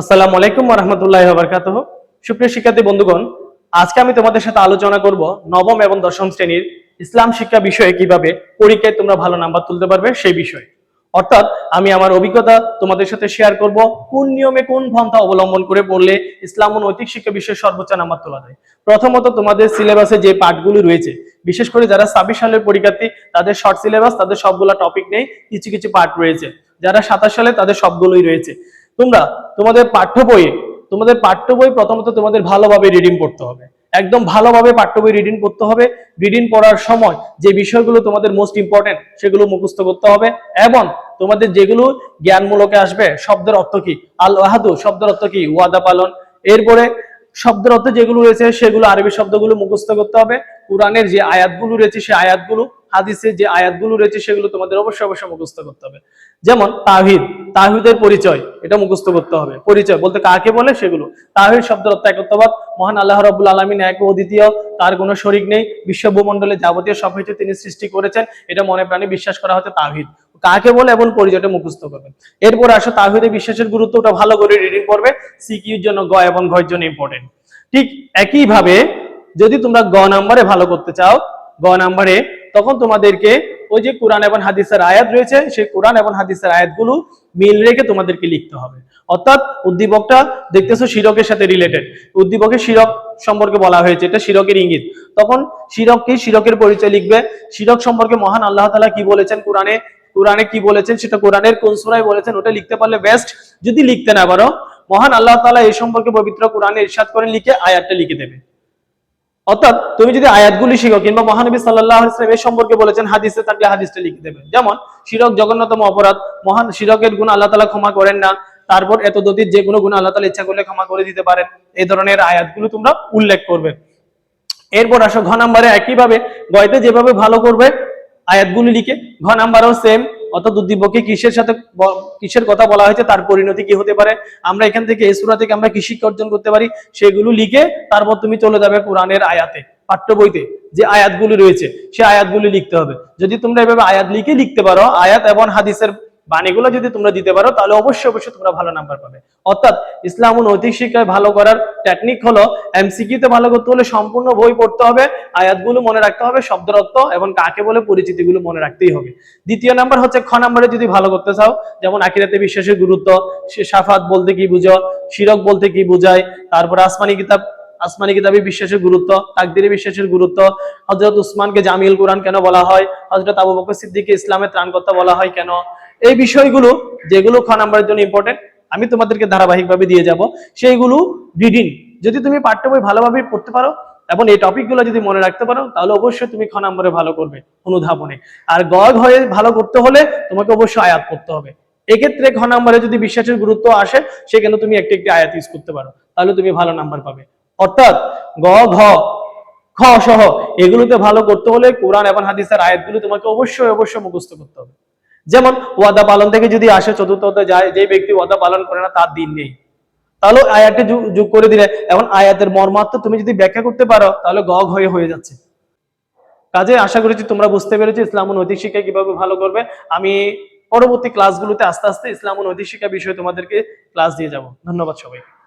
আসসালামু আলাইকুম রহমতুল্লাহ বরকাত সুপ্রিয় শিক্ষার্থী বন্ধুগণ, আজকে আমি তোমাদের সাথে আলোচনা করব নবম এবং দশম শ্রেণির ইসলাম শিক্ষা বিষয়ে কীভাবে পরীক্ষায় তোমরা ভালো নাম্বার তুলতে পারবে সেই বিষয়ে। অর্থাৎ আমি আমার অভিজ্ঞতা তোমাদের সাথে শেয়ার করব কোন নিয়মে কোন পন্থা অবলম্বন করে পড়লে ইসলাম ও নৈতিক শিক্ষা বিষয়ে সর্বোচ্চ নাম্বার তোলা যায়। প্রথমত তোমাদের সিলেবাসে যে পাঠগুলো রয়েছে, বিশেষ করে যারা ছাব্বিশ সালের পরীক্ষার্থী, তাদের শর্ট সিলেবাস তাদের সবগুলো টপিক নেই কিছু কিছু পাঠ রয়েছে। যারা সাতাশ সালে, তাদের সবগুলোই রয়েছে। তোমরা তোমাদের পাঠ্য বইয়ে, তোমাদের পাঠ্য বই প্রথমত তোমাদের ভালোভাবে রিডিং করতে হবে। একদম ভালোভাবে পাঠ্য বই রিডিং করতে হবে। রিডিং পড়ার সময় যে বিষয়গুলো তোমাদের মোস্ট ইম্পর্টেন্ট সেগুলো মুখস্থ করতে হবে এবং তোমাদের যেগুলো জ্ঞানমূলকে আসবে, শব্দের অর্থ কি? আল ওয়াহাদু, শব্দের অর্থ কি? ওয়াদা পালন। এরপরে শব্দের অর্থ যেগুলো রয়েছে সেগুলো আরবি শব্দগুলো মুখস্থ করতে হবে। কোরআনের যে আয়াতগুলো রয়েছে সেই আয়াতগুলো, হাদিসের যে আয়াতগুলো রয়েছে সেগুলো তোমাদের অবশ্যই অবশ্যই মুখস্থ করতে হবে। যেমন তাহিদ তাহিদের পরিচয়, এটা মুখস্থ করতে হবে। পরিচয় বলতে কাকে বলে সেগুলো। তাহিদ শব্দের অর্থ মহান আল্লাহ রবুল আলমিন এক ও তার কোনো শরিক নেই। বিশ্ব ভূমণ্ডলে যাবতীয় সব কিছু তিনি সৃষ্টি করেছেন, এটা মনে প্রাণে বিশ্বাস করা হচ্ছে তাহিদ। কাকে বলে এবং পরিচয়টা মুখস্থ করবে এরপর আসো তাহিদে বিশ্বাসের গুরুত্বটা ভালো করে রিডিং করবে। সিকিউর জন্য গ এবং ঘয়ের জন্য ইম্পর্টেন্ট ঠিক একইভাবে যদি তোমরা গ নাম্বারে ভালো করতে চাও, গ নাম্বারে, তখন তোমাদেরকে ওই যে কোরআন এবং হাদিসের আয়াত রয়েছে, সেই কোরআন এবং হাদিসের আয়াতগুলো মিল রেখে তোমাদেরকে লিখতে হবে। অর্থাৎ উদ্দীপকটা দেখতেছো শিরকের সাথে রিলেটেড উদ্দীপকে শিরক সম্পর্কে বলা হয়েছে, এটা শিরকের ইঙ্গিত। তখন শিরককে শিরকের পরিচয় লিখবে। শিরক সম্পর্কে মহান আল্লাহ তালা কি বলেছেন কোরআনে? কোরআনে কি বলেছেন? সেটা কোরআনের কোন সুরায় বলেছেন? ওটা লিখতে পারলে বেস্ট যদি লিখতে না পারো, মহান আল্লাহ তালা এই সম্পর্কে পবিত্র কোরআনে ইরশাদ করেন, লিখে আয়াতটা লিখে দেবে। অর্থাৎ তুমি যদি আয়াতগুলি শিখো কিংবা মহানবী সাল্লাহ ইসলাম এই সম্পর্কে বলেছেন, হাদিসে থাকলে হাদিসটা লিখে দেবে। যেমন, শিরক জঘন্যতম অপরাধ, মহান শিরকের গুণ আল্লাহ তালা ক্ষমা করেন না, তারপর এত দতির যে কোনো গুণ আল্লাহ তালা ইচ্ছা করলে ক্ষমা করে দিতে পারেন। এই ধরনের আয়াতগুলো তোমরা উল্লেখ করবে। এরপর আসো ঘ নাম্বারে, একইভাবে গয়তে যেভাবে ভালো করবে, আয়াতগুলি লিখে, ঘ নাম্বারও সেম অর্থাৎ উদ্দীপকে কিসের সাথে কিসের কথা বলা হয়েছে, তার পরিণতি কি হতে পারে? আমরা এখান থেকে এসুরা থেকে আমরা কি শিক্ষা অর্জন করতে পারি? সেগুলো লিখে তারপর তুমি চলে যাবে কোরআনের আয়াতে, পাঠ্য বইতে, যে আয়াতগুলি রয়েছে, সে আয়াতগুলি লিখতে হবে। যদি তোমরা এভাবে আয়াত লিখে লিখতে পারো, আয়াত এবং হাদিসের বাণীগুলো যদি তোমরা দিতে পারো, তাহলে অবশ্যই অবশ্যই তোমরা ভালো নাম্বার পাবে। অর্থাৎ ইসলাম ও নৈতিক শিক্ষায় ভালো করার টেকনিক হলো এমসিকিউতে ভালো করতে হলে সম্পূর্ণ বই পড়তে হবে, আয়াতগুলো মনে রাখতে হবে শব্দের অর্থ এবং কাকে বলে পরিচিতিগুলো মনে রাখতেই হবে। দ্বিতীয় নাম্বার হচ্ছে খ নাম্বারে যদি ভালো করতে চাও, যেমন আকিরাতে বিশ্বাসের গুরুত্ব সাফাত বলতে কি বুঝো, শিরক বলতে কি বুঝায়, তারপর আসমানি কিতাব, আসমানি কিতাবে বিশ্বাসের গুরুত্ব, তাকদিরে বিশ্বাসের গুরুত্ব হজরত উসমানকে জামিল কোরআন কেন বলা হয় হজরত আবু বকর সিদ্দিককে ইসলামের ত্রাণকর্তা বলা হয় কেন এই বিষয়গুলো যেগুলো খ নাম্বারের জন্য ইম্পর্টেন্ট আমি তোমাদেরকে ধারাবাহিকভাবে দিয়ে যাব। সেইগুলো রিডিং যদি তুমি পাঠ্য বই ভালোভাবে পড়তে পারো এবং এই টপিকগুলো যদি মনে রাখতে পারো, তাহলে অবশ্যই তুমি খ নম্বরে ভালো করবে অনুধাবনে। আর গ ঘয়ে ভালো করতে হলে তোমাকে অবশ্যই আয়াত করতে হবে। এক্ষেত্রে ঘ নম্বরে যদি বিশ্বাসের গুরুত্ব আসে সেখানে তুমি একটি একটি আয়াত ইউজ করতে পারো। তাহলে তুমি ভালো নাম্বার পাবে। অর্থাৎ গ, ঘ, খ সহ এগুলোতে ভালো করতে হলে কোরআন এবং হাদিসের আয়াতগুলো তোমাকে অবশ্যই অবশ্যই মুখস্থ করতে হবে। যেমন ওয়াদা পালন থেকে যদি আসে, চতুর্থ অধ্যায় যায় যে ব্যক্তি ওয়াদা পালন করে না, তার দিন নেই। তাহলে আয়াতটি যু- যোগ করে দিলে, এখন আয়াতের মর্মার্থ তুমি যদি ব্যাখ্যা করতে পারো, তাহলে গগ হয়ে হয়ে যাচ্ছে। কাজে আশা করেছি তোমরা বুঝতে পেরেছ ইসলাম নৈতিক শিক্ষা কীভাবে ভালো করবে। আমি পরবর্তী ক্লাসগুলোতে আস্তে আস্তে ইসলাম নৈতিক শিক্ষা বিষয়ে তোমাদেরকে ক্লাস দিয়ে যাব। ধন্যবাদ সবাইকে।